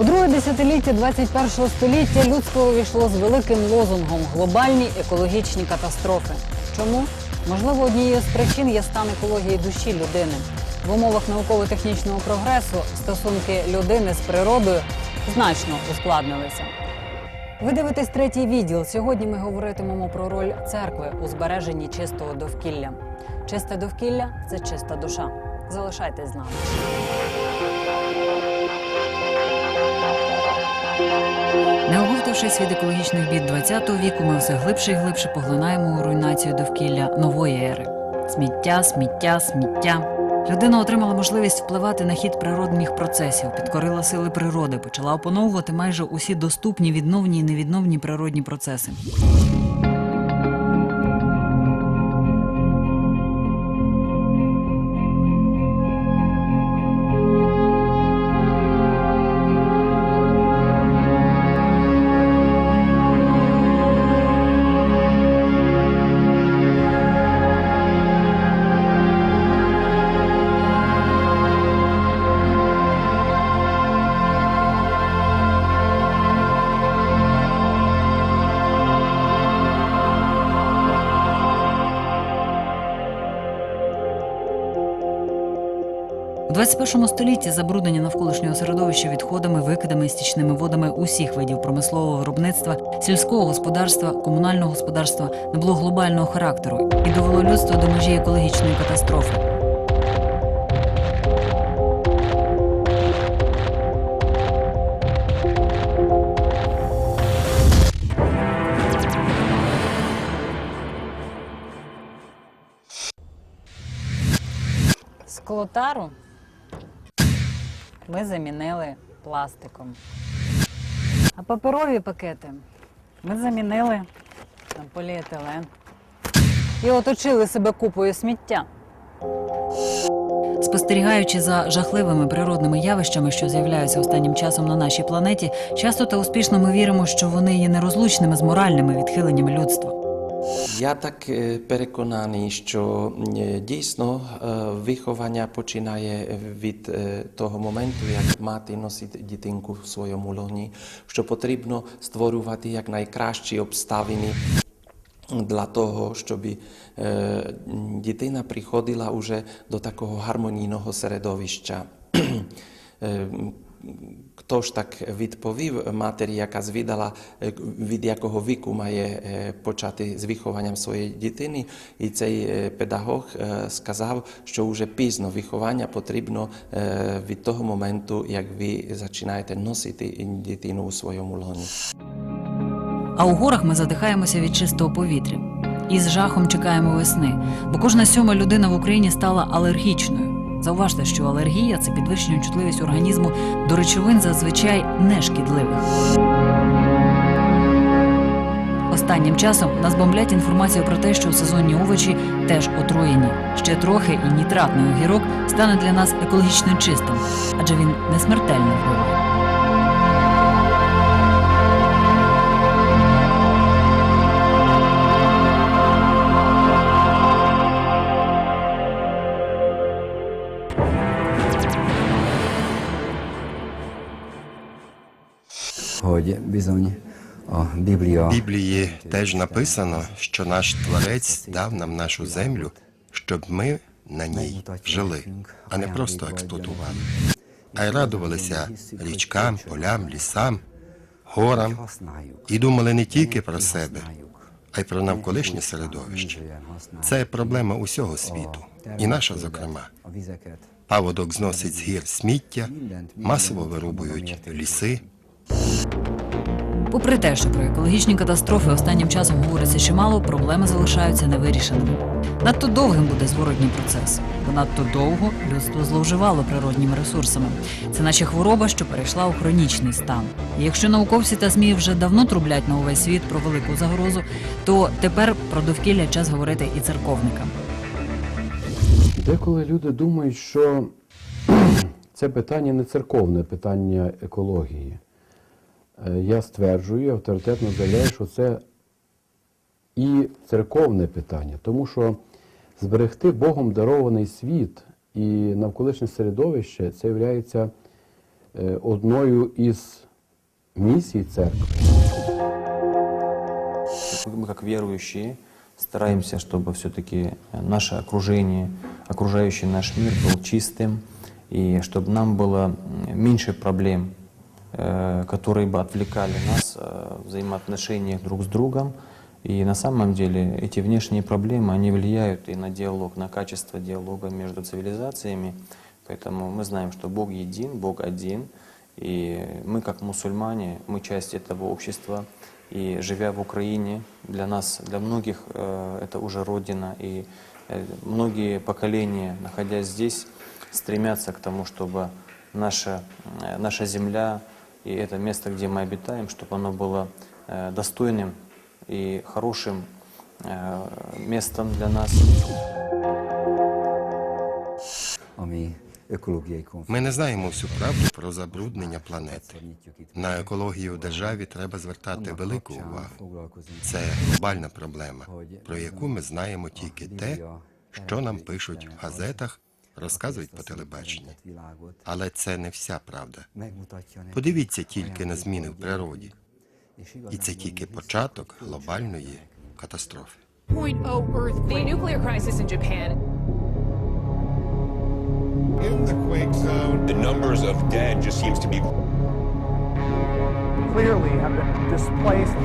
У друге десятиліття 21-го століття людство увійшло з великим лозунгом глобальні екологічні катастрофи. Чому? Можливо, однією з причин є стан екології душі людини. В умовах науково-технічного прогресу стосунки людини з природою значно ускладнилися. Ви дивитесь третій відділ. Сьогодні ми говоритимемо про роль церкви у збереженні чистого довкілля. Чисте довкілля це чиста душа. Залишайтесь з нами. Не від екологічних бід ХХ віку, ми все глибше і глибше поглинаємо у руйнацію довкілля нової ери. Сміття, сміття, сміття. Людина отримала можливість впливати на хід природних процесів, підкорила сили природи, почала опановувати майже усі доступні відновні і невідновні природні процеси. У 21 столітті забруднення навколишнього середовища відходами, викидами і стічними водами усіх видів промислового виробництва, сільського господарства, комунального господарства набуло глобального характеру і довело людство до межі екологічної катастрофи. Склотару ми замінили пластиком. А паперові пакети ми замінили на поліетилен. І оточили себе купою сміття. Спостерігаючи за жахливими природними явищами, що з'являються останнім часом на нашій планеті, часто та успішно ми віримо, що вони є нерозлучними з моральними відхиленнями людства. Я так переконаний, що дійсно виховання починає від того моменту, як мати носить дитинку в своєму лоні, що потрібно створювати якнайкращі обставини для того, щоб е, дитина приходила уже до такого гармонійного середовища. Хто ж так відповів матері, яка звідала, від якого віку має почати з вихованням своєї дитини, і цей педагог сказав, що вже пізно виховання потрібно від того моменту, як ви починаєте носити дитину у своєму лоні. А у горах ми задихаємося від чистого повітря. І з жахом чекаємо весни, бо кожна сьома людина в Україні стала алергічною. Зауважте, що алергія це підвищення чутливість організму до речовин зазвичай нешкідливих. Останнім часом нас бомблять інформацію про те, що сезонні овочі теж отруєні. Ще трохи і нітратний огірок стане для нас екологічно чистим, адже він не смертельний впливає. В Біблії теж написано, що наш Творець дав нам нашу землю, щоб ми на ній жили, а не просто експлуатували, а й радувалися річкам, полям, лісам, горам і думали не тільки про себе, а й про навколишнє середовище. Це проблема усього світу, і наша, зокрема. Паводок зносить з гір сміття, масово вирубують ліси. Попри те, що про екологічні катастрофи останнім часом говориться чимало, проблеми залишаються невирішеними. Надто довгим буде зворотній процес, бо надто довго людство зловживало природніми ресурсами. Це наче хвороба, що перейшла у хронічний стан. І якщо науковці та ЗМІ вже давно трублять на увесь світ про велику загрозу, то тепер про довкілля час говорити і церковникам. Деколи люди думають, що це питання не церковне питання екології. Е, Я стверджую, авторитетно заявляю, що це і церковне питання, тому що зберегти Богом дарований світ і навколишнє середовище це є е, одною із місій церкви. Мы как верующие стараемся, чтобы все-таки наше окружение, окружающий наш мир был чистым, и чтобы нам было м, меньше проблем, э, которые бы отвлекали нас э, в взаимоотношениях друг с другом. И на самом деле эти внешние проблемы, они влияют и на диалог, на качество диалога между цивилизациями. Поэтому мы знаем, что Бог един, Бог один, и мы, как мусульмане, мы часть этого общества. И живя в Украине, для нас, для многих э, это уже родина. И э, многие поколения, находясь здесь, стремятся к тому, чтобы наша, э, наша земля и это место, где мы обитаем, чтобы оно было э, достойным и хорошим э, местом для нас. ami ökológiai konfliktus. Ми не знаємо всю правду про забруднення планети. На екологію в державі треба звертати велику увагу. Це глобальна проблема, про яку ми знаємо тільки те, що нам пишуть в газетах, розказують по телебаченні. Але це не вся правда. Подивіться тільки на зміни в природі. І це тільки початок глобальної катастрофи. 0.0 earthquake. The nuclear crisis in Japan In the quake zone, The numbers of dead just seems to be clearly have been displaced